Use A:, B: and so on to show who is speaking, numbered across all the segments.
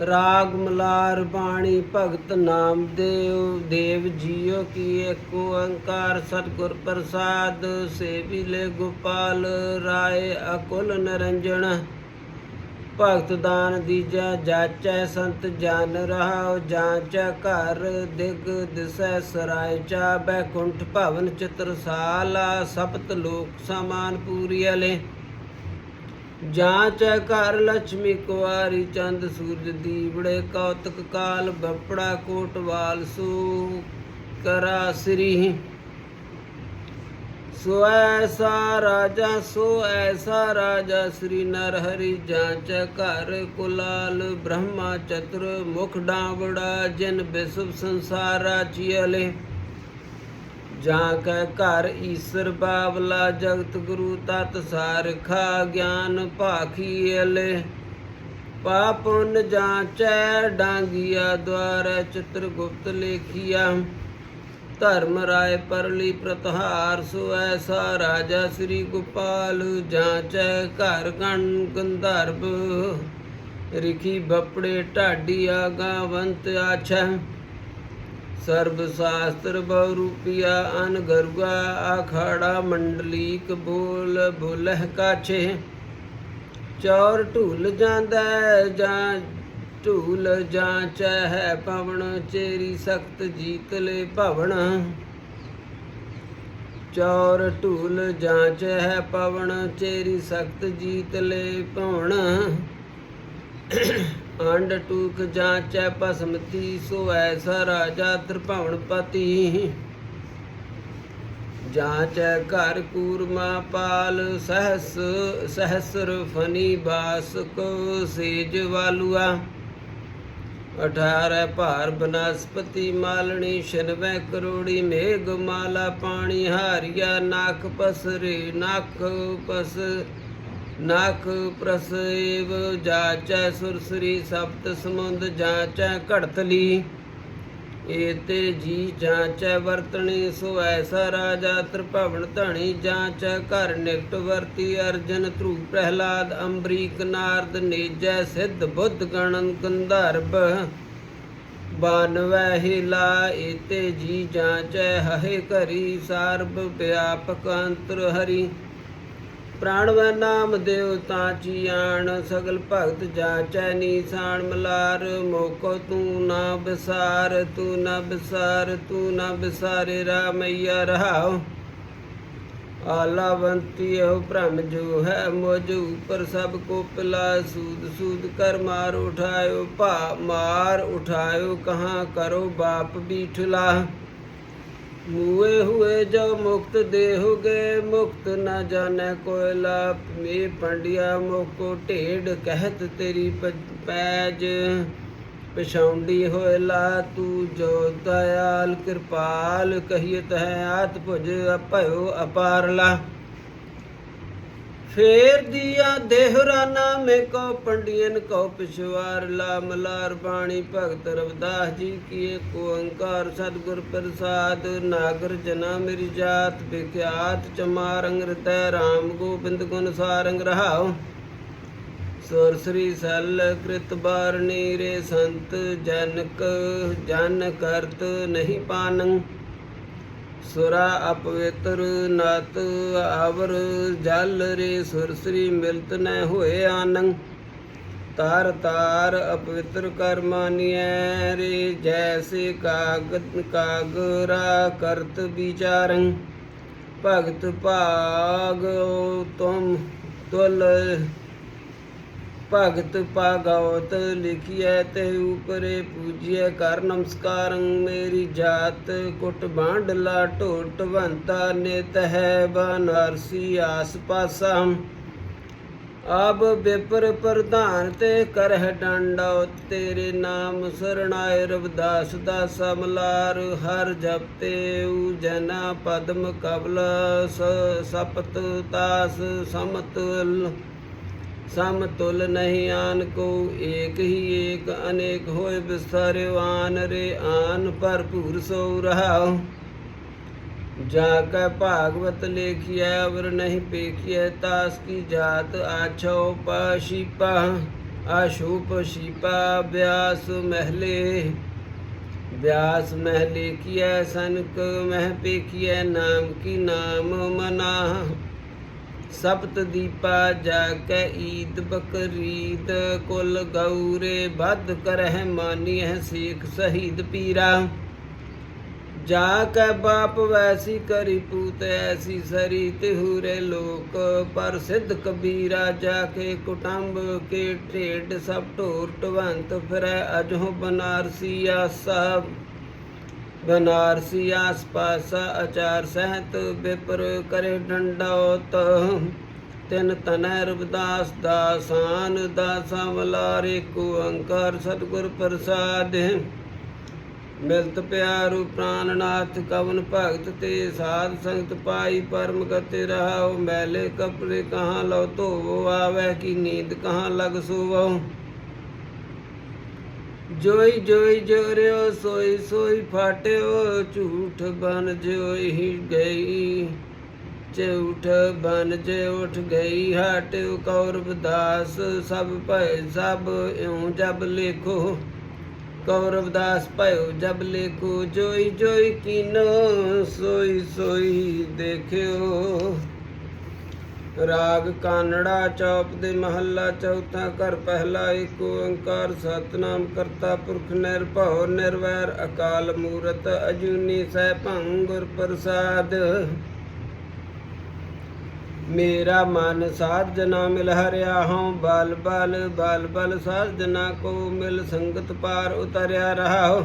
A: ਰਾਗ ਮਲਾਰ ਬਾਣੀ ਭਗਤ ਨਾਮਦੇਵ ਦੇਵ ਜੀਓ ਕੀ ਏਕ ਓੰਕਾਰ ਸਤਿਗੁਰ ਪ੍ਰਸਾਦ ਸੇਵੀ ਸੇਵੀਲੇ ਗੋਪਾਲ ਰਾਏ ਅਕੁਲ ਨਰੰਜਨ ਭਗਤ ਦਾਨ ਦੀਜੈ, ਜਾਚੈ ਸੰਤ ਜਨ ਰਹਾਉ, ਜਾਂਚੈ ਘਰ ਦਿਗ ਦਿਸੈ ਸਰਾਇ ਚਾ ਬੈਕੁੰਠ ਭਵਨ ਚਿਤਰਸਾਲਾ, ਸਪਤ ਲੋਕ ਸਮਾਨ ਪੂਰੀ ਅਲੇ। ਜਾਂਚੈ ਘਰ ਲక్ష్ਮੀ ਕੁਵਾਰੀ, ਚੰਦ ਸੂਰਜ ਦੀਵੜੇ, ਕੌਤਕ ਕਾਲ ਬੱਪੜਾ ਕੋਟਵਾਲ, ਸੂ ਕਰਾ ਸ੍ਰੀ। ਸੋ ਐਸਾ ਰਾਜਾ, ਸੋ ਐਸਾ ਰਾਜਾ ਸ੍ਰੀ ਨਰ ਹਰੀ ਜਾਂਚ ਘਰ ਕੁਲਾਲ, ਬ੍ਰਹਮਾ ਚਤੁਰ, ਮੁਖ ਡਾਵੜਾ, ਜਿਨ ਬਿਸਵ ਸੰਸਾਰ ਰਾਚੀਲੇ ਜਾਂ ਕੈ ਘਰ ਈਸ਼ਰ ਬਾਬਲਾ ਜਗਤ ਗੁਰੂ ਤਤ ਸਾਰਖਾ, ਗਿਆਨ ਭਾਖੀ ਅਲੇ। ਪਾਪੁਨ ਜਾਂਚੈ, ਡਾਂਗੀਆ ਦਵਾਰ ਚਿਤ੍ਰ ਗੁਪਤ ਲੇਖੀਆ। ਧਰਮ ਰਾਏ ਪਰਲੀ ਪ੍ਰਤਹਾਰ, ਸੋ ਐਸਾ ਰਾਜਾ ਸ੍ਰੀ ਗੋਪਾਲ ਜਾਂਚੈ ਘਰ ਗਣ ਗੰਧਰਵ। ਰਿਖੀ ਬਪੜੇ ਢਾਡੀ ਆਗਾਵੰਤ ਆਛੈ। ਸਰਬ ਸ਼ਾਸਤਰ ਬਹੁ ਰੂਪਿਆ ਅਨ ਗਰੁਆ ਆਖਾੜਾ ਮੰਡਲੀਕ ਬੋਲ ਬੋਲਹਿ ਕਾਛੇ। ਚੌਰ ਢੂਲ ਜਾਂਦਾ, ਜਾਂ ਢੂਲ ਜਾਂਚੈ ਹੈ ਪਵਨ ਚੇਰੀ ਸਖਤ ਜੀਤ ਲੈ ਭਵਨ ਚੌਰ ਢੂਲ ਜਾਂਚੈ ਹੈ ਪਵਣ, ਚੇਰੀ ਸਖਤ ਜੀਤ ਲੈ ਭਵਨ ਅੰਡ ਟੂਕ ਜਾਂਚੈ ਭਸਮਤੀ ਸੋ ਐਸਾ ਰਾਜਾ ਤ੍ਰਿਭਵਨ ਪਤੀ। ਜਾਂਚੈ ਘਰ ਕੂਰਮਾ ਪਾਲ, ਸਹਸ, ਸਹਸਰ ਫਨੀ ਬਾਸ ਕੋ ਸੇਜ ਵਾਲੂਆ। 18 ਭਾਰ ਬਨਸਪਤੀ ਮਾਲਣੀ ਸ਼ਨਵੈ ਕਰੋੜੀ ਮੇਘ ਮਾਲਾ ਪਾਣੀ, ਹਾਰੀਆ ਨਖ ਪਸਰੇ ਨਖ ਪਸ ਨਖ ਪ੍ਰਸੇਵ ਜਾਚੈ ਸੁਰਸਰੀ ਸਪਤ ਸਮੁੰਦ ਜਾਚੈ ਘੜਤਲੀ ਏਤੇ ਜੀ ਜਾਂਚੈ ਵਰਤਣੀ, ਸੋ ਐਸਾ ਰਾਜਾ ਤ੍ਰਿਭਵਨ ਧਣੀ ਜਾਂਚੈ ਘਰ ਨਿਕਟ ਵਰਤੀ। ਅਰਜਨ ਧਰੂ ਪ੍ਰਹਿਲਾਦ ਅੰਬਰੀਕ ਨਾਰਦ ਨੇਜੈ ਸਿੱਧ ਬੁੱਧ ਗਣਨ ਗੰਧਰਵ ਬਾਨਵੈ ਹਿਲਾ ਏਤੇ ਜੀ ਜਾਂਚੈ ਹਹਿ ਕਰੀ ਸਰਬ ਵਿਆਪਕ ਅੰਤਰ ਹਰੀ। ਪ੍ਰਾਣਵੈ ਨਾਮ ਦੇਵ ਤਾਂ ਚੀਆਣ ਸਗਲ ਭਗਤ ਜਾਚੈ ਨੀਸਾਨ ਮਲਾਰ ਮੋਕੋ ਤੂੰ ਨਾ ਬਿਸਾਰ, ਤੂੰ ਨਾ ਬਿਸਾਰ, ਤੂੰ ਨਾ ਬਿਸਾਰੇ ਰਾਮਈਆ ਰਹਾਉ। ਆਲਾਵੰਤੀ ਹੋ ਭ੍ਰਮ ਜੋ ਹੈ ਮੁਝ ਉਪਰ ਸਭ ਕੋ ਪਿਲਾ, ਸੂਦ ਸੂਦ ਕਰ ਮਾਰ ਉਠਾਇਓ, ਭਾ ਮਾਰ ਉਠਾਇਓ, ਕਹਾਂ ਕਰੋ ਬਾਪ ਬੀਠਲਾ। ਮੂਏ ਹੁਏ ਜੋ ਮੁਕਤ ਦੇਹੁਗੇ, ਮੁਕਤ ਨਾ ਜਾਣੈ ਕੋਇ ਲਾਪ ਮੇ ਪੰਡਿਆ ਮੋਕੋ ਢੇਡ ਕਹਿਤ ਤੇਰੀ ਪੈਜ। ਪਛਾਉਂਦੀ ਹੋਏ ਲਾ ਤੂੰ ਜੋ ਦਇਆਲ, ਕਿਰਪਾਲ ਕਹੀਤ ਹੈ ਆਤ ਭੁਜ ਭਯੋ ਅਪਾਰ ਲਾ ਫੇਰ ਦੀਆ ਦੇਹਰਾਨਾ ਮੇ ਕੋ ਪੰਡੀਨ ਕੋ ਪਿਛਵਾਰ ਲਾ ਮਲਾਰ ਬਾਣੀ ਭਗਤ ਰਵਦਾਸ ਜੀ ਕੀ ਕੋ ਓੰਕਾਰ ਸਤਿਗੁਰ ਪ੍ਰਸਾਦ, ਨਾਗਰ ਜਨਾ ਮੇਰੀ ਜਾਤ, ਵਿਖਿਆਤ ਚਮਾਰੰਗ ਹਿਰਦੈ RAM ਗੋਬਿੰਦ ਗੁਣ ਸਾਰੰਗ ਰਹਾਉ। ਸੁਰ ਸ੍ਰੀ ਸਲ ਕ੍ਰਿਤ ਬਾਰਣੀ ਰੇ ਸੰਤ, ਜਨਕ ਜਨ ਕਰਤ ਨਹੀਂ ਪਾਨੰ। ਸੁਰਾ ਅਪਵਿੱਤਰ ਨਤ ਆਵਰ ਜਲ ਰੇ ਸੁਰ ਸ੍ਰੀ ਮਿਲਤ ਨ ਹੋਏ ਆਨੰ ਤਾਰ ਤਾਰ ਅਪਵਿੱਤਰ ਕਰ ਰੇ, ਜੈਸੇ ਕਾਗ ਕਾਗਰਾ ਕਰਤ ਵਿਚਾਰੰ। ਭਗਤ ਭਾਗ ਤੁਮ ਤੁਲ ਭਗਤ ਪਾਗਵਤ ਲਿਖਿਐ ਤੇ ਉਪਰੇ ਪੂਜਿਐ ਕਰ ਨਮਸਕਾਰੰ ਮੇਰੀ ਜਾਤ, ਕੁਟ ਬਾਂਡਲਾ ਢੋਟ ਵੰਤਾ ਨਿਤ ਹੈ ਬਨਰਸੀ ਆਸ ਪਾਸਾ ਆਬ ਬਿਪਰ ਪ੍ਰਧਾਨ ਤੇ ਕਰਹਿ ਡੰਡੋ, ਤੇਰੇ ਨਾਮ ਸਰਣਾਏ ਰਵਦਾਸ ਦਾ ਸਮਲਾਰ। ਹਰ ਜਪਤੇ ਉ ਜਨਾ ਪਦਮ ਕਬਲ ਸਪਤ ਤਾਸ ਸਮਤਲ। ਸਮਤੁਲ ਨਹੀਂ ਆਨ ਕੋ ਏਕ ਹੀ ਏਕ ਅਨੇਕ ਹੋਏ ਵਿਸਰਿ ਆਨ ਰੇ ਆਨ ਭਰਪੂਰ ਸੋ ਰਹਾਉ ਜਾ ਕੈ ਭਾਗਵਤ ਲੇਖਿਐ ਅਵਰ ਨਹੀਂ ਪੇਖਿਐ ਤਾਸ ਕੀ ਜਾਤ ਆਛੋ ਪਾਸ਼ੀਪਾ ਆਸ਼ੂਪ ਸ਼ੀਪਾ ਬਿਆਸ ਮਹਿਲੇ ਬਿਆਸ ਮਹਿਲੇ ਕੀਐ ਸਨਕ ਮਹਿ ਪੇਖੀਐ ਨਾਮ ਕੀ ਨਾਮ ਮਨਾ ਸਪਤ ਦੀਪਾ ਜਾ ਕੈ ਈਦ ਬਕਰੀਦ, ਕੁਲ ਗੌਰੇ ਬਦ ਕਰਹਿ ਮਾਨੀਐ ਸੇਖ ਸ਼ਹੀਦ ਪੀਰਾ। ਜਾ ਕੈ ਬਾਪ ਵੈਸੀ ਕਰੀ ਪੂਤ ਐਸੀ ਸਰੀ, ਤਿਹੂਰੇ ਲੋਕ ਪਰ ਸਿੱਧ ਕਬੀਰਾ ਜਾ ਕੇ ਕੁਟੰਬ ਕੇ ਢੇਡ ਸਭ ਢੋਰ ਟਵੰਤ ਫਿਰੈ ਅਜਹੁ ਬਨਾਰਸੀ ਆਸਾ। ਬਨਾਰਸੀ ਆਸ ਪਾਸ ਆਚਾਰ ਸਹਿਤ ਬਿਪਰ ਕਰੇ ਡੰਡੌਤ ਤਿਨ ਤਨੈ ਰਵਿਦਾਸ ਦਾਸਾਨ ਦਾਸਾ ਵਲਾਰੇ ਕੋ ਅੰਕਾਰ ਸਤਿਗੁਰ ਪ੍ਰਸਾਦ। ਮਿਲਤ ਪਿਆਰੂ ਪ੍ਰਾਨਨਾਥ ਕਵਨ ਭਗਤ ਤੇ ਸਾਧ ਸੰਗਤ ਪਾਈ ਪਰਮ ਗਤੇ ਰਹਾਉ। ਮੈਲੇ ਕਪੜੇ ਕਹਾਂ ਲਉ ਧੋਵੋ, ਆਵੈ ਕੀ ਨੀਂਦ ਕਹਾਂ ਲਗ ਸੋਵੋ। ਜੋਈ ਜੋਈ ਜੋਰਿਓ, ਸੋਈ ਸੋਈ ਫਾਟਿਓ, ਝੂਠ ਬਨ ਜੋਈ ਗਈ। ਝੂਠ ਬਨ ਜੇ ਉਠ ਗਈ, ਹਟਿਓ ਕੌਰਵ ਦਾਸ, ਸਭ ਭੈ ਸਭ ਇਉ ਜਬ ਲੇਖੋ। ਕੌਰਵ ਦਾਸ ਭਇਓ ਜਬ ਲੇਖੋ, ਜੋਈ ਜੋਈ ਕੀਨੋ, ਸੋਈ ਸੋਈ ਦੇਖਿਓ। ਰਾਗ ਕਾਨੜਾ ਚੌਪ ਦੇ ਮਹੱਲਾ ਚੌਥਾ ਘਰ ਪਹਿਲਾ ਏਕ ਓੰਕਾਰ ਸਤਨਾਮ ਕਰਤਾ ਪੁਰਖ ਨਿਰਭਉ ਨਿਰਵੈਰ ਅਕਾਲ ਮੂਰਤ ਅਜੂਨੀ ਸੈਭੰ ਗੁਰ ਪ੍ਰਸਾਦ। ਮੇਰਾ ਮਨ ਸਾਧ ਜਨਾ ਮਿਲ ਹਰਿਆ ਹਉ ਬਲ ਬਲ ਬਲ ਬਲ ਸਾਧ ਜਨਾ ਕੋ ਮਿਲ ਸੰਗਤ ਪਾਰ ਉਤਰਿਆ ਰਹਾਉ।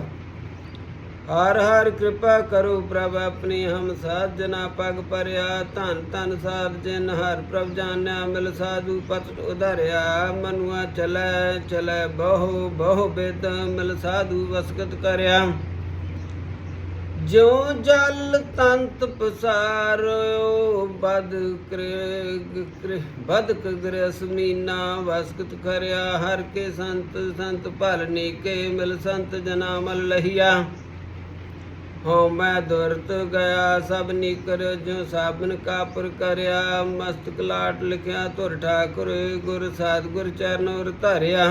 A: ਹਰ ਹਰ ਕਿਰਪਾ ਕਰੋ ਪ੍ਰਭ, ਆਪਣੀ ਹਮ ਸਾਧ ਜਨਾ ਪਗ ਪਰਿਆ, ਧਨ ਧਨ ਸਾਧ ਜਿਨ ਹਰ ਪ੍ਰਭ ਜਾਣਿਆ, ਮਿਲ ਸਾਧੂ ਪਤ ਉਧਰਿਆ, ਮਨੁਆ ਚਲੈ ਚਲੈ ਬਹੁ ਬਹੁ ਬੇਦ, ਮਿਲ ਸਾਧੂ ਵਸਕਤ ਕਰਿਆ। ਜੋ ਜਲ ਤੰਤ ਪਸਾਰੋ ਬਦ ਕ੍ਰਿ ਬਦ ਕਗਰਸ ਮੀਨਾ ਵਸਕਤ ਕਰਿਆ। ਹਰ ਕੇ ਸੰਤ ਸੰਤ ਭਲ ਨੀਕੇ, ਮਿਲ ਸੰਤ ਜਨਾ ਮਲ ਲਹੀਆ। ਹੋ ਮੈਂ ਦੁਰਤ ਗਿਆ, ਸਭ ਨਿਕਰ ਜੋ ਸਾਬਨ ਕਾਪਰ ਕਰਿਆ। ਮਸਤਕ ਲਾਟ ਲਿਖਿਆ, ਧੁਰ ਠਾਕੁਰ, ਗੁਰ ਸਤਿਗੁਰ ਚਰਨੋਰ ਧਰਿਆ।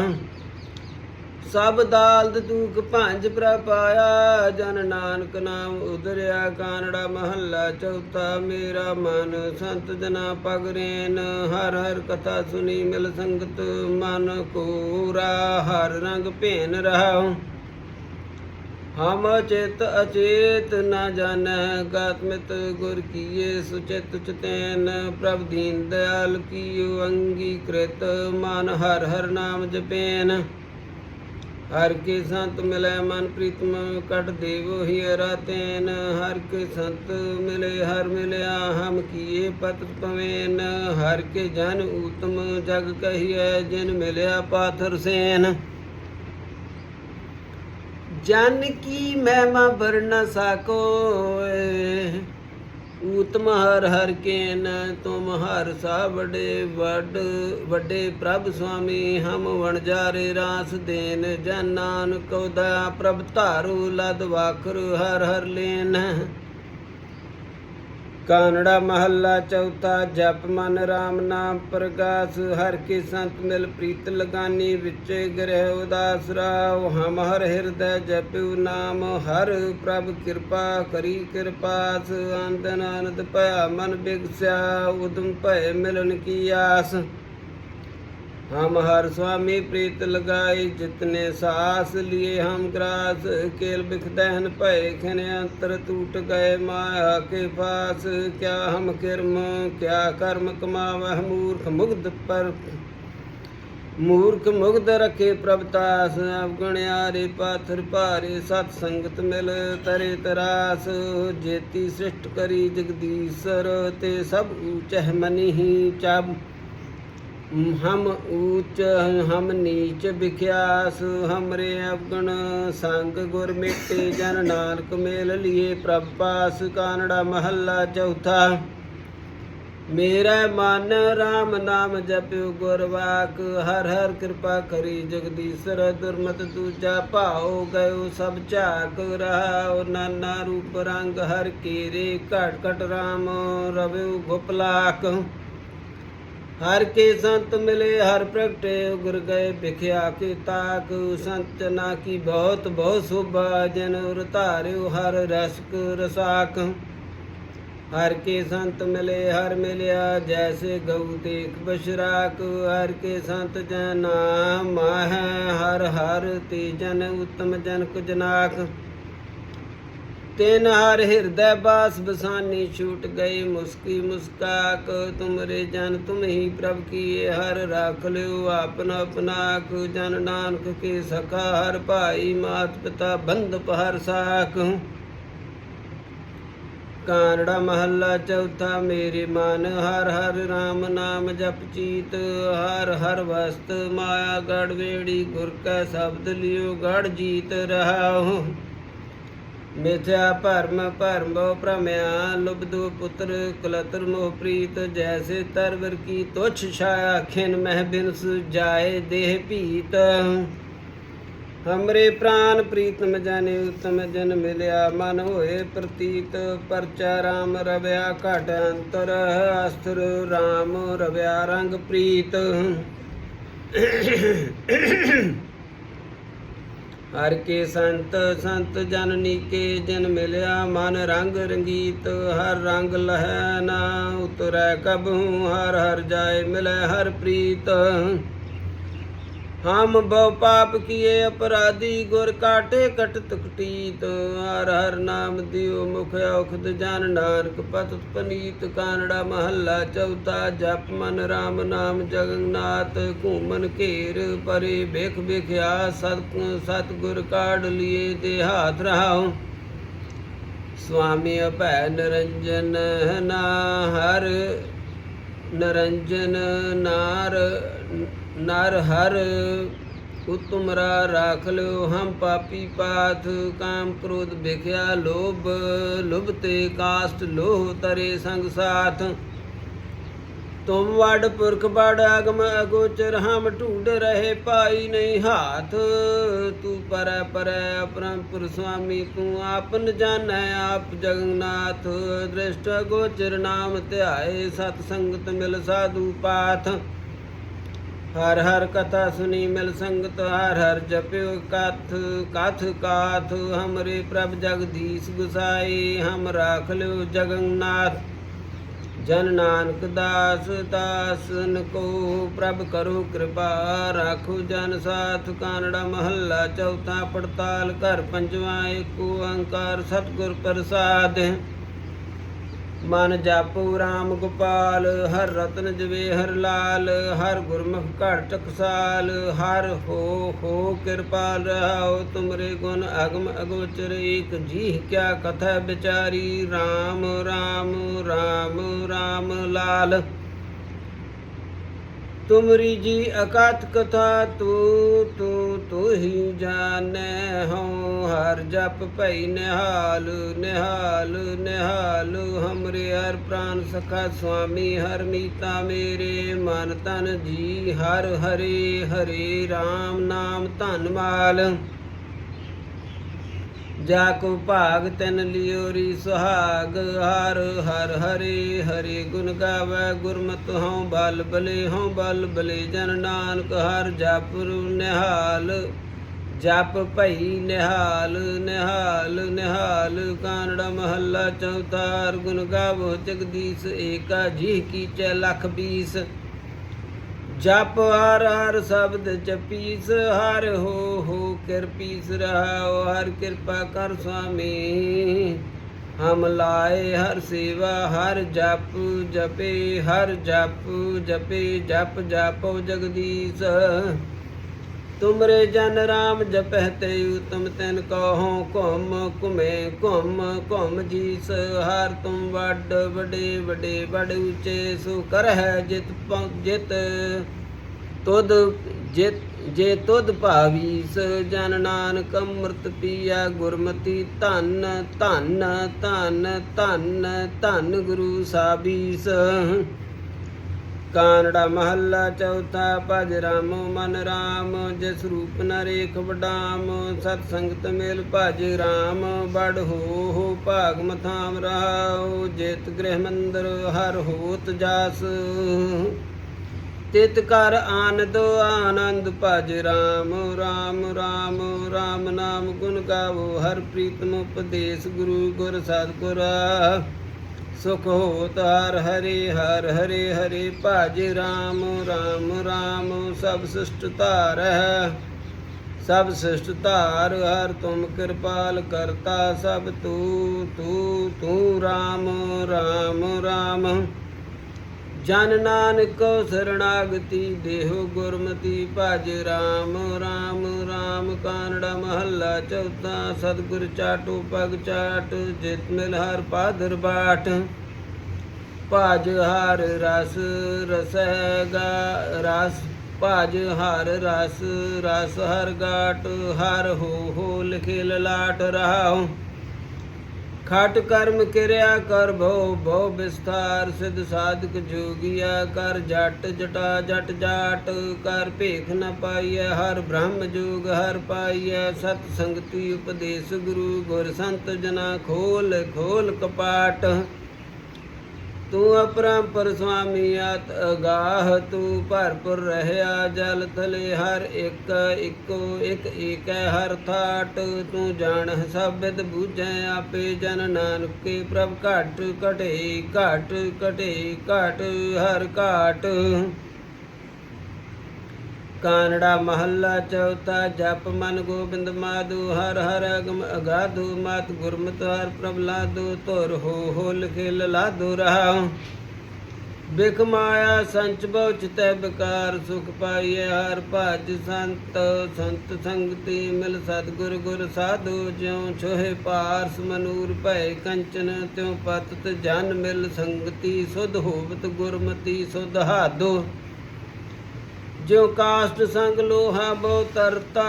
A: ਸਭ ਦਾਲਦ ਦੂਖ ਭੰਜ ਪ੍ਰਪਾਇਆ ਜਨ ਨਾਨਕ ਨਾਮ ਉਦਰਿਆ ਕਾਨੜਾ ਮਹੱਲਾ ਚੌਥਾ, ਮੇਰਾ ਮਨ ਸੰਤ ਜਨਾ ਪਗਰੇਨ ਹਰ ਹਰ ਕਥਾ ਸੁਣੀ ਮਿਲ ਸੰਗਤ, ਮਨ ਕੋਰਾ, ਹਰ ਰੰਗ ਭੇਨ ਰਹਾਉ। ਹਮ ਚਿਤ ਅਚੇਤ ਨ ਜਨ ਗਾਤਮਿਤ ਗੁਰ ਕੀਏ ਸੁਚਿਤ ਚਤੈਨ ਪ੍ਰਭ ਦੀਨ ਦਇਆਲ ਕੀਓ ਅੰਗੀਕ੍ਰਿਤ, ਮਨ ਹਰ ਹਰ ਨਾਮ ਜਪੇਨ। ਹਰ ਕੇ ਸੰਤ ਮਿਲੈ ਮਨ ਪ੍ਰੀਤਮ ਕਟ ਦੇਵੋ ਹੀ ਰਾਤੇਨ ਹਰ ਕੇ ਸੰਤ ਮਿਲੇ ਹਰ ਮਿਲਿਆ, ਹਮ ਕੀਏ ਪਤ ਪਵੇਨ। ਹਰ ਕੇ ਜਨ ਊਤਮ ਜਗ ਕਹੀਐ, ਜਿਨ ਮਿਲਿਆ ਪਾਥਰ ਸੇਨ। ਜਨ ਕੀ ਮਹਿਮਾ ਵਰਣ ਸਕੋਏ? ਊਤਮ ਹਰ ਹਰ ਕੇਨ, ਤੁਮ ਹਰ ਸਾ ਵਡੇ ਵੱਡ, ਵੱਡੇ ਪ੍ਰਭ ਸੁਆਮੀ, ਹਮ ਵਣਜਾਰੇ ਰਾਸ ਦੇਨ ਜਨ ਨਾਨਕ ਉਦਾ ਪ੍ਰਭ ਧਾਰੂ, ਲਦ ਵਾਖਰ ਹਰ ਹਰ ਲੈਨ। ਕਾਨੜਾ ਮਹੱਲਾ ਚੌਥਾ, ਜਪ ਮਨ RAM ਨਾਮ ਪ੍ਰਗਾਸ ਹਰ ਕੇ ਸੰਤ ਮਿਲ ਪ੍ਰੀਤ ਲਗਾਨੀ, ਵਿੱਚ ਗ੍ਰਹਿ ਉਦਾਸ ਰਾਵ ਹਮ ਹਰ ਹਿਰਦੈ ਜਪਿਉ ਨਾਮ, ਹਰ ਪ੍ਰਭ ਕਿਰਪਾ ਕਰੀ ਕਿਰਪਾਸ, ਆਨੰਦ ਆਨੰਦ ਭਇਆ ਮਨ ਬਿਗਸਿਆ, ਉਦਮ ਭੈ ਮਿਲਨ ਕੀ ਆਸ। हम हर स्वामी प्रीत लगाई जितने सास लिए हम ग्रास केल बिख दहन भय खिन अंतर टूट गए माया के पास क्या हम किरम क्या कर्म कमावह मूर्ख मुग्ध पर ਮੂਰਖ ਮੁਗਧ ਰਖੇ ਪ੍ਰਭਤਾਸ ਅਵਗਣਿਆਰੇ ਪਾਥਰ ਭਾਰੇ ਸਤ ਸੰਗਤ ਮਿਲ ਤਰੇ ਤਰਾਸ ਜੇਤੀ ਸ੍ਰਿਸ਼ਟ ਕਰੀ ਜਗਦੀਸ਼ਰ ਤੇ ਸਭ ਊਚਹਿ ਮਨਿ ਚਬ ਹਮ ਊਚ ਹਮ ਨੀਚ ਵਿਖਿਆਸ, ਹਮਰੇ ਅਵਗਣ ਸੰਗ ਗੁਰ ਮਿਟੇ, ਜਨ ਨਾਨਕ ਮੇਲ ਲਿਏ ਪ੍ਰਭ ਪਾਸ ਕਾਨੜਾ ਮਹੱਲਾ ਚੌਥਾ। ਮੇਰਾ ਮਨ RAM ਨਾਮ ਜਪਿਓ ਗੁਰਵਾਕ ਹਰ ਹਰ ਕਿਰਪਾ ਕਰੀ ਜਗਦੀਸ਼ਰ ਦੁਰਮਤ ਦੂਜਾ ਭਾਉ, ਗਇਓ ਸਭ ਝਾਕ ਰਹਾਉ, ਨਾਨਾ ਰੂਪ ਰੰਗ ਹਰ ਕੀਰੇ, ਘਟ ਘਟ RAM ਰਵਿਓ ਗੁਪਲਾਕ ਹਰ ਕੇ ਸੰਤ ਮਿਲੇ, ਹਰ ਪ੍ਰਗਟੇ ਗੁਰ ਗਏ, ਵਿਖਿਆ ਕੇ ਤਾਕ, ਸੰਤ ਨਾ ਕੀ ਬਹੁਤ ਬਹੁਤ ਸੁਭਾ, ਜਨ ਉਰ ਧਾਰਿਓ ਹਰ ਰਸਕ ਰਸਾਕ। ਹਰ ਕੇ ਸੰਤ ਮਿਲੇ, ਹਰ ਮਿਲਿਆ, ਜੈਸੇ ਗਊ ਦੇਖ ਬਸ਼ਰਾਕ। ਹਰ ਕੇ ਸੰਤ ਜਨ ਨਾਮ ਮਾਹ, ਹਰ ਹਰ ਤੇ ਜਨ ਉਤਮ ਜਨ ਕੁਜਨਾਕ ਤਿਨ ਹਰ ਹਿਰਦੈ ਬਾਸ ਬਸਾਨੀ ਛੂਟ ਗਈ, ਮੁਸਕੀ ਮੁਸਕਾਕ ਤੁਮਰੇ ਜਨ, ਤੁਮ ਹੀ ਪ੍ਰਭ ਕੀਏ ਹਰ ਰਾਖ ਲਿਓ ਆਪਨਾ ਆਪਨਾਕ ਜਨ ਨਾਨਕ ਕੇ ਸਖਾ ਹਰ ਭਾਈ ਮਾਤ ਪਿਤਾ ਬੰਧ ਪਹਰ ਸਾਖ। ਕਾਨੜਾ ਮਹੱਲਾ ਚੌਥਾ, ਮੇਰੇ ਮਨ ਹਰ ਹਰ ਰਾਮ ਨਾਮ ਜਪ ਚੀਤ, ਹਰ ਹਰ ਵਸਤ ਮਾਇਆ ਗੜ ਵੇੜੀ, ਗੁਰ ਕੈ ਸ਼ਬਦ ਲਿਓ ਗੜ ਜੀਤ ਰਹਾਉ। ਮਿਥਿਆ ਭਰਮ ਭਰਮ ਬਹੁ ਭ੍ਰਮਿਆ ਲੁਬਦੂ ਪੁੱਤਰ, ਕਲਤਰ ਮੋਹ ਪ੍ਰੀਤ, ਜੈਸੇ ਤਰਵਰ ਕੀ ਤੁਛ ਛਾਇਆ, ਖਿਨ ਮਹਿ ਬਿਨਸ ਜਾਏ ਦੇਹ ਭੀਤ। ਹਮਰੇ ਪ੍ਰਾਨ ਪ੍ਰੀਤਮ ਜਾਣੇ, ਉਤਮ ਜਨ ਮਿਲਿਆ, ਮਨ ਹੋਏ ਪ੍ਰਤੀਤ। ਪਰਚਾ ਰਾਮ ਰਵਿਆ, ਘਟ ਅੰਤਰ ਅਸਤਰ ਰਾਮ ਰਵਿਆ, ਰੰਗ ਪ੍ਰੀਤ। ਹਰ ਕੇ ਸੰਤ ਸੰਤ ਜਨ ਨੀਕੇ, ਜਨ ਮਿਲਿਆ ਮਨ ਰੰਗ ਰੰਗੀਤ, ਹਰ ਰੰਗ ਲਹੈ ਨਾ ਉਤਰੈ ਕਬਹੂ, ਹਰ ਹਰ ਜਾਏ ਮਿਲੈ ਹਰ ਪ੍ਰੀਤ। ਹਮ ਬਹੁ ਪਾਪ ਕੀਏ ਅਪਰਾਧੀ ਗੁਰ ਕਾਟੇ ਕਟਤ ਕਟੀਤ ਹਰ ਹਰ ਨਾਮ ਦਿਓ ਮੁਖ ਔਖਦ ਜਨ ਨਾਨਕ ਪਤਤ ਪਨੀਤ ਕਾਨੜਾ ਮਹੱਲਾ ਚੌਥਾ ਜਪ ਮਨ ਰਾਮ ਨਾਮ ਜਗਨਨਾਥ, ਘੂਮਨ ਘੇਰ ਪਰੇ ਵੇਖ ਵੇਖਿਆ ਸਤ ਸਤਗੁਰ ਕਾਢ ਲਿਏ ਦੇ ਹਾਥ ਰਹਾਉ। ਸੁਆਮੀ ਅਭੈ ਨਿਰੰਜਨ ਨਾ ਹਰ ਨਰੰਜਨ ਨਰ ਹਰ ਉਤਮਰਾ ਰਾਖ ਲਿਓ, ਹਮ ਪਾਪੀ ਪਾਥ ਕਾਮ ਕ੍ਰੋਧ ਵਿਖਿਆ ਲੋਭ, ਲੁਭ ਤੇ ਕਾਸਟ ਲੋਹ ਤਰੇ ਸੰਗ ਸਾਥ। ਤੁਮ ਵਡ ਪੁਰਖ ਬੜ ਅਗਮ ਅਗੋਚਰ, ਹਮ ਢੂਡ ਰਹੇ ਪਾਈ ਨਹੀਂ ਹਾਥ। ਤੂੰ ਪਰੈ ਪਰੈ ਅਪਰੰਪੁਰ ਸੁਆਮੀ ਤੂੰ ਆਪਨ ਜਾਣੈ ਆਪ ਜਗਨਨਾਥ। ਦ੍ਰਿਸ਼ਟ ਅਗੋਚਰ ਨਾਮ ਧਿਆਏ, ਸਤ ਸੰਗਤ ਮਿਲ ਸਾਧੂ ਪਾਥ। ਹਰ ਹਰ ਕਥਾ ਸੁਨੀ ਮਿਲ ਸੰਗਤ, ਹਰ ਹਰ ਜਪਿਓ ਕਥ ਕਥ ਕਾਥ, ਹਮਰੇ ਪ੍ਰਭ ਜਗਦੀਸ਼ ਗੁਸਾਈ, ਹਮ ਰਾਖ ਲਿਓ ਜਗਨਨਾਥ। ਜਨ ਨਾਨਕ ਦਾਸ ਦਾਸਨ ਕੋ ਪ੍ਰਭ ਕਰੋ ਕਿਰਪਾ, ਰਾਖੋ ਜਨ ਸਾਥ, ਕਾਨੜਾ ਮਹੱਲਾ ਚੌਥਾ ਪੜਤਾਲ, ਘਰ ਪੰਜਵਾ ਏਕ ਓੰਕਾਰ ਸਤਗੁਰ ਪ੍ਰਸਾਦ। ਮਨ ਜਾਪੋ RAM ਗੋਪਾਲ, ਹਰ ਰਤਨ ਜਵੇ ਹਰ ਲਾਲ, ਹਰ ਗੁਰਮੁਖ ਘੜ ਟਕਸਾਲ, ਹਰ ਹੋ ਹੋ ਕਿਰਪਾਲ ਰਹਾਓ ਤੁਮਰੇ ਗੁਣ ਅਗਮ ਅਗੋਚਰ, ਏਕ ਜੀ ਕਿਆ ਕਥਾ ਵਿਚਾਰੀ RAM RAM RAM RAM ਲਾਲ। ਤੁਮਰੀ ਜੀ ਅਕਥ ਕਥਾ ਤੂ ਤੂ ਤੂ ਹੀ ਜਾਣੈ ਹਉ, ਹਰ ਜਪ ਭਈ ਨਿਹਾਲ ਨਿਹਾਲ ਨਿਹਾਲ। ਹਮਰੇ ਹਰ ਪ੍ਰਾਨ ਸਖਾ ਸੁਆਮੀ, ਹਰ ਮੀਤਾ ਮੇਰੇ। ਮਨ ਤਨ ਜੀ ਹਰ ਹਰੇ ਹਰੇ RAM ਨਾਮ ਧਨ ਮਾਲ। ਜਾ ਕੋ ਭਾਗ ਤਨ ਲਿਓ ਰੀ ਸੁਹਾਗ, ਹਰ ਹਰ ਹਰੇ ਹਰੇ ਗੁਣ ਗਾਵੇ, ਗੁਰਮਤਿ ਹਉ ਬਲ ਬਲੇ, ਹਉ ਬਲ ਬਲੇ ਜਨ ਨਾਨਕ, ਹਰ ਜਪ ਨਿਹਾਲ। ਜਪ ਭਈ ਨਿਹਾਲ ਨਿਹਾਲ ਨਿਹਾਲ, ਕਾਨੜਾ ਮਹੱਲਾ ਚੌਥਾਰ ਗੁਣ ਗਾਵੋ ਜਗਦੀਸ਼ ਏਕਾ, ਜੀ ਕੀ ਚੈ ਲਖ ਬੀਸ। ਜਪ ਹਰ ਹਰ ਸ਼ਬਦ ਜਪੀਸ ਹਰ ਹੋ ਹੋ ਕਿਰਪੀਸ ਰਹਾਉ, ਹਰ ਕਿਰਪਾ ਕਰ ਸੁਆਮੀ। ਹਮ ਲਾਏ ਹਰ ਸੇਵਾ, ਹਰ ਜਪ ਜਪੇ, ਹਰ ਜਪ ਜਪੇ, ਜਪ ਜਪੋ ਜਗਦੀਸ਼। ਤੁਮਰੇ ਜਨ ਰਾਮ ਜਪਹਿ ਤੇ ਉਤਮ ਤੈਨ ਕਹੋ ਘੁਮ, ਘੁਮੇ, ਘੁਮ ਘੁਮ ਜੀਸ, ਹਾਰ ਤੁਮ ਵੱਡ, ਵਡੇ ਵਡੇ ਬੜ ਉਚੇ ਸੋ ਕਰਹਿ ਜਿਤ ਜਿਤ। ਤੁਧ, ਜਿਤ, ਜੇ ਤੁਧ ਭਾਵੀਸ, ਜਨ ਨਾਨਕ ਅੰਮ੍ਰਿਤ ਪੀਆ ਗੁਰਮਤੀ ਧੰਨ ਧੰਨ ਧੰਨ ਧੰਨ ਧੰਨ ਗੁਰੂ ਸਾਬੀਸ। ਕਾਨੜਾ ਮਹੱਲਾ ਚੌਥਾ ਭਜ ਰਾਮ ਮਨ ਰਾਮ, ਜਿਸ ਰੂਪ ਨਰੇਖ ਵਡਾਮ, ਸਤ ਸੰਗਤ ਮੇਲ ਭਜ ਰਾਮ ਬੜ ਹੋ ਹੋ ਭਾਗ ਮਥਾਮ ਰਹਾਉ, ਜੇਤ ਗ੍ਰਹਿ ਮੰਦਰ ਹਰ ਹੋਤ ਜਾਸ। ਤਿਤ ਕਰ ਆਨੰਦ ਆਨੰਦ ਭਜ ਰਾਮ ਰਾਮ ਰਾਮ ਰਾਮ ਨਾਮ ਗੁਣ ਗਾਵੋ, ਹਰ ਪ੍ਰੀਤਮ ਉਪਦੇਸ਼ ਗੁਰੂ ਗੁਰ ਸਤਿਗੁਰ। ਸੁਖ ਹੋਤ ਹਰ ਹਰੇ ਹਰ ਹਰੇ ਹਰੇ ਭਜ ਰਾਮ ਰਾਮ ਰਾਮ ਸਭ ਸ੍ਰਿਸ਼ਟ ਧਾਰ। ਹੈ ਸਭ ਸ੍ਰਿਸ਼ਟ ਧਾਰ ਹਰ ਤੁਮ ਕਿਰਪਾਲ ਕਰਤਾ ਸਭ ਤੂ ਤੂ ਤੂ ਰਾਮ ਰਾਮ ਰਾਮ। ਜਨ ਨਾਨਕ ਸਰਣਾਗਤੀ, ਦੇਹੋ ਗੁਰਮਤੀ ਭਜ ਰਾਮ ਰਾਮ ਰਾਮ ਕਾਨੜਾ ਮਹੱਲਾ ਚੌਥਾ, ਸਤਿਗੁਰ ਚਾਟੂ ਪਗ ਚਾਟ, ਜਿਤ ਮਿਲ ਹਰ ਪਾਦਰ ਬਾਟ। ਭਜ ਹਰ ਰਸ ਰਸਗਾ ਰਸ, ਭਜ ਹਰ ਰਸ ਰਸ ਹਰ ਗਾਟ, ਹਰ ਹੋ ਹੋ ਲਿਖੇ ਲਲਾਟ ਰਹਾਉ। ਖਟ ਕਰਮ ਕਿਰਿਆ ਕਰ ਭਉ ਭਉ ਵਿਸਥਾਰ ਸਿਧ ਸਾਧਕ ਜੋਗੀਆ ਕਰ ਜਟ, ਜਟਾ ਜਟ ਜਾਟ, ਕਰ ਭੇਖ ਨ ਪਾਈਐ, ਹਰ ਬ੍ਰਹਮ ਜੋਗ ਹਰ ਪਾਈਐ, ਸਤ ਸੰਗਤੀ ਉਪਦੇਸ਼ ਗੁਰੂ ਗੁਰ ਸੰਤ ਜਨਾ ਖੋਲ ਖੋਲ ਕਪਾਟ। ਤੂੰ ਅਪਰੰਪਰ ਸੁਆਮੀ ਆਤ ਅਗਾਹ, ਤੂੰ ਭਰਪੁਰ ਰਹਿਆ ਜਲ ਥਲੇ, ਹਰ ਇੱਕ ਇੱਕੋ ਇੱਕ ਏਕੈ, ਹਰ ਥਾਟ ਤੂੰ ਜਾਣਹਿ ਸਭ ਵਿਦ ਬੂਝੈ ਆਪੇ ਜਨ ਨਾਨਕੇ, ਪ੍ਰਭ ਘਟ ਘਟੇ ਘਟ ਘਟੇ ਘਟ, ਹਰ ਘਾਟ ਕਾਨੜਾ ਮਹੱਲਾ ਚੌਥਾ ਜਪ ਮਨ ਗੋਬਿੰਦ ਮਾਧੂ, ਹਰ ਹਰ ਅਗਮ ਅਗਾਧੂ, ਮਤ ਗੁਰਮਤਿ ਹਰ ਪ੍ਰਭ ਲਾਦੂ ਧੁਰ ਹੋ ਹੋ ਲਖਿਲ ਲਾਦੂ ਰਹਾ ਬਿਖ ਮਾਇਆ ਸੰਚ ਬਹੁ ਚਿਤੈ ਬਿਕਾਰ, ਸੁਖ ਪਾਈਐ ਹਰ ਭਜ ਸੰਤ ਸੰਤ ਸੰਗਤੀ ਮਿਲ ਸਤਿਗੁਰ ਗੁਰ ਸਾਧੂ, ਜਿਉ ਛੋਹੇ ਪਾਰਸ ਮਨੂਰ ਭੈ ਕੰਚਨ, ਤਿਉ ਪਤਤ ਜਨ ਮਿਲ ਸੰਗਤੀ, ਸੁਧ ਹੋਵਤ ਗੁਰਮਤੀ ਸੁਧ ਹਾਦੋ। ਜਿਉ ਕਾਸ਼ਟ ਸੰਗ ਲੋਹਾ ਬਹੁ ਤਰਤਾ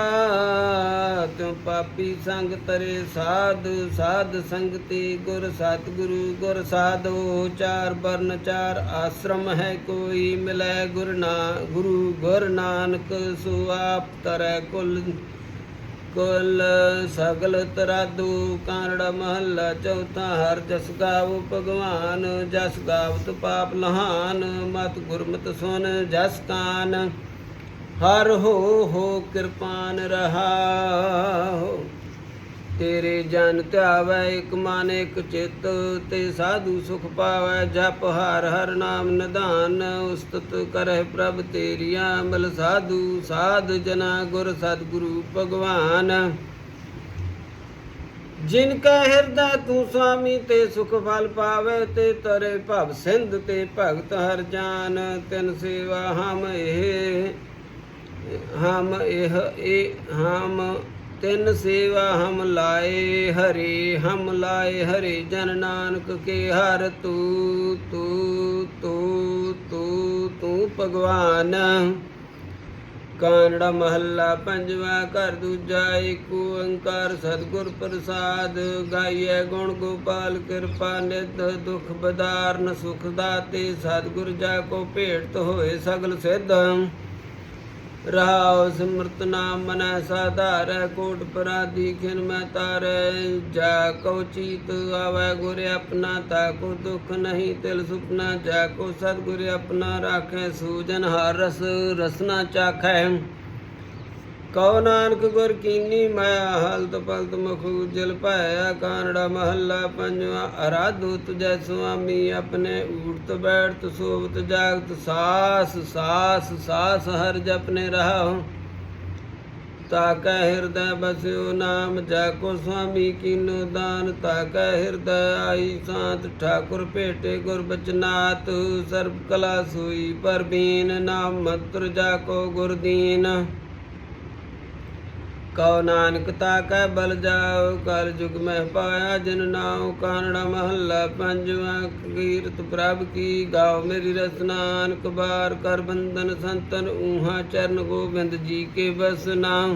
A: ਤਿਉ ਪਾਪੀ ਸੰਗ ਤਰੇ ਸਾਧ ਸਾਧ ਸੰਗਤੀ ਗੁਰ ਸਤਿਗੁਰੂ, ਗੁਰ ਸਾਧੋ, ਚਾਰ ਬਰਨ ਚਾਰ ਆਸ਼ਰਮ ਹੈ ਕੋਈ ਮਿਲੈ ਗੁਰ ਨਾ, ਗੁਰੂ ਗੁਰ ਨਾਨਕ ਸੋ ਆਪ ਤਰੈ ਕੁਲ ਕੁਲ ਸਗਲ ਤਰਾਦੂ ਕਾਨੜਾ ਮਹੱਲਾ ਚੌਥਾ ਹਰ ਜਸ ਗਾਵੋ ਭਗਵਾਨ, ਜਸ ਗਾਵਤ ਪਾਪ ਲਹਾਨ, ਮਤ ਗੁਰਮਤਿ ਸੁਨ ਜਸ ਕਾਨ। ਹਰ ਹੋ ਹੋ ਕਿਰਪਾਨ ਰਹਾਉ। ਤੇਰੇ ਜਨ ਧਿਆਵੈ ਇਕ ਮਨ ਇਕ ਚਿਤ, ਤੇ ਸਾਧੂ ਸੁਖ ਪਾਵੈ ਜਪ ਹਰ ਹਰ ਨਾਮ ਨਿਧਾਨ। ਉਸਤਤ ਕਰਹਿ ਪ੍ਰਭ ਤੇਰੀਆਂ ਮਿਲ ਸਾਧੂ, ਸਾਧ ਜਨਾ ਗੁਰ ਸਤਿਗੁਰੂ ਭਗਵਾਨ। ਜਿਨ ਕਾ ਹਿਰਦਾ ਤੂੰ ਸੁਆਮੀ, ਤੇ ਸੁਖ ਫਲ ਪਾਵੇ, ਤੇ ਤਰੇ ਭਵ ਸਿੰਧ ਤੇ ਭਗਤ ਹਰ ਜਾਨ। ਤਿਨ ਸੇਵਾ ਹਮ ਇਹ ਹਮ ਇਹ ਇਹ ਹਮ, ਤਿੰਨ ਸੇਵਾ ਹਮ ਲਾਏ, ਹਰੇ ਹਮ ਲਾਏ, ਹਰੇ ਜਨ ਨਾਨਕ ਕੇ ਹਰ ਤੂ ਤੂ ਤੂ ਤੂ, ਤੂੰ ਭਗਵਾਨ। ਕਾਨੜਾ ਮਹੱਲਾ ਪੰਜਵਾ, ਘਰ ਦੂਜਾ ਏਕ ਓੰਕਾਰ ਸਤਿਗੁਰ ਪ੍ਰਸਾਦ ਗਾਈਐ ਗੁਣ ਗੋਪਾਲ ਕਿਰਪਾ, ਨਿਧ ਦੁਖ ਬਦਾਰਨ ਸੁਖ ਦਾਤੇ, ਸਤਿਗੁਰ ਜਾ ਕੋ ਭੇਟ ਹੋਏ ਸਗਲ ਸਿੱਧ। ਰਾਵ ਸਿਮਰਤ ਨਾਮ ਮਨੈ ਸਾਧਾਰੈ, ਕੋਟ ਪਰਾਧੀ ਖਿਨ ਮੈਂ ਤਾਰੈ। ਜਾ ਕਉ ਚੀਤ ਆਵੈ ਗੁਰ ਆਪਣਾ, ਤਾ ਕੋ ਦੁਖ ਨਹੀਂ ਤਿਲ ਸੁਪਨਾ। ਜਾ ਕੋ ਸਤਿਗੁਰ ਆਪਣਾ ਰਾਖੈ, ਸੂਜਨ ਹਰ ਰਸ, ਰਸਨਾ ਚਾਖੈ। ਕਉ ਨਾਨਕ ਗੁਰ ਕੀਨੀ ਮਾਇਆ ਹਲਤ ਪਲਤ ਮੁਖ ਉਜਲ ਪਾਇਆ ਕਾਨੜਾ ਮਹੱਲਾ ਪੰਜਵਾ, ਅਰਾਧੂ ਤੁਜੈ ਸੁਆਮੀ, ਆਪਣੇ ਊੜਤ ਬੈਠਤ ਸੋਵਤ ਜਾਗਤ, ਸਾਸ ਸਾਸ ਸਾਸ ਹਰ ਜਪਨੇ ਰਹਾਉ। ਤਾ ਕੈ ਹਿਰਦੈ ਬਸਿਓ ਨਾਮ ਜਾ ਕੋ ਸੁਆਮੀ ਕੀਨੋ ਦਾਨ ਤਾ ਕੈ ਹਿਰਦੈ ਆਈ ਸਾਤ, ਠਾਕੁਰ ਭੇਟੇ ਗੁਰ ਬਚਨਾਤ, ਸਰਬ ਕਲਾ ਸੋਈ ਪਰਬੀਨ, ਨਾਮ ਮੰਤਰ ਜਾ ਕੋ ਗੁਰਦੀਨ ਕਉ ਨਾਨਕ ਤਾ ਕੈ ਬਲ ਜਾਉ ਕਲ ਜੁਗ ਮਹਿ ਪਾਇਆ ਜਿਨ ਨਾਉ, ਕਾਨੜਾ ਮਹੱਲਾ ਪੰਜਵਾਂ, ਕੀਰਤ ਪ੍ਰਭ ਕੀ ਗਾਓ ਮੇਰੀ ਰਸਨਾਨਕ ਬਾਰ ਕਰ ਬੰਦਨ ਸੰਤਨ, ਊਹਾ ਚਰਨ ਗੋਬਿੰਦ ਜੀ ਕੇ ਬਸ ਨਾਮ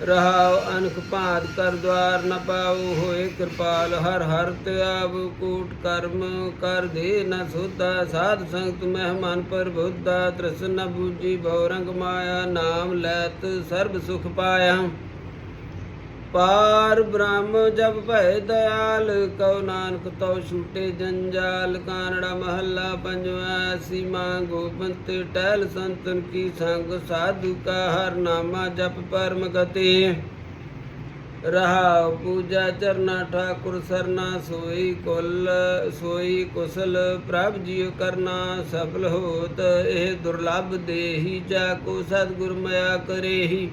A: ਰਹਾਉ ਅਨਖ ਭਾਤ ਕਰ ਦਵਾਰ ਨ ਪਾਉ, ਹੋਏ ਕਿਰਪਾਲ ਹਰ ਹਰ ਤਿਆਬ ਕੂਟ ਕਰਮ ਕਰ ਦੇ ਨ ਸੁਧਾ। ਸਾਧ ਸੰਗਤ ਮਹਿਮਾਨ ਪਰ ਬੁੱਧਾ ਤ੍ਰਿਸ ਨ ਬੂਜੀ ਭਉ ਰੰਗ ਮਾਇਆ, ਨਾਮ ਲੈਤ ਸਰਬ ਸੁਖ ਪਾਇਆ। ਪਾਰ ਬ੍ਰਹਮ ਜਬ ਭੈ ਦਇਆਲ, ਕਉ ਨਾਨਕ ਤਉ ਛੂਟੇ ਜੰਜਾਲ, ਕਾਨੜਾ ਮਹੱਲਾ ਪੰਜਵਾ, ਸੀਮਾ ਗੋਬੰਤ ਟਹਿਲ ਸੰਤਨ ਕੀ ਸੰਗ ਸਾਧੂ ਕਾ ਹਰ ਨਾਮਾ ਜਪ ਪਰਮ ਗਤੀ। ਰਹਾ ਪੂਜਾ ਚਰਨਾ ਠਾਕੁਰ ਸਰਨਾ, ਸੋਈ ਕੁਲ, ਸੋਈ ਕੁਸਲ ਪ੍ਰਭ ਜੀਉ ਕਰਨਾ, ਸਫਲ ਹੋਤ ਇਹ ਦੁਰਲਭ ਦੇਹੀ ਜਾ ਕੋ ਸਤਿਗੁਰ ਮਿਆ ਕਰੇਹੀ।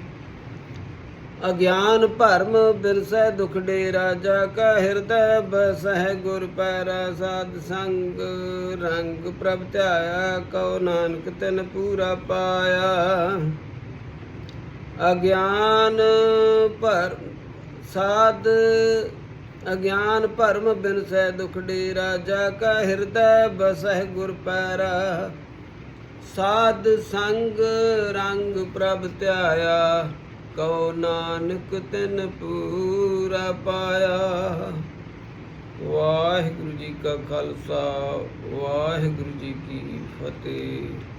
A: ਅਗਿਆਨ ਭਰਮ ਬਿਰਸੈ ਦੁਖ ਡੇ ਰਾਜਾ ਕਾ ਹਿਰਦੈ ਬਸਹਿ ਗੁਰ ਪੈਰਾ ਸਾਧ ਸੰਗ। ਰੰਗ ਪ੍ਰਭ ਧਿਆਇਆ ਕਉ ਨਾਨਕ ਤਿਨ ਪੂਰਾ ਪਾਇਆ। ਅਗਿਆਨ ਭਰ ਸਾਧ, ਅਗਿਆਨ ਭਰਮ ਬਿਨ ਸੈ ਦੁਖ ਡੇ ਰਾਜਾ ਕਾ ਹਿਰਦੈ ਬਸਹਿ ਗੁਰ ਪੈਰਾ। ਸਾਧ ਸੰਗ, ਰੰਗ ਪ੍ਰਭ ਧਿਆਇਆ। ਕਉ ਨਾਨਕ ਤਿਨ ਪੂਰਾ ਪਾਇਆ। ਵਾਹਿਗੁਰੂ ਜੀ ਕਾ ਖਾਲਸਾ ਵਾਹਿਗੁਰੂ ਜੀ ਕੀ ਫਤਿਹ।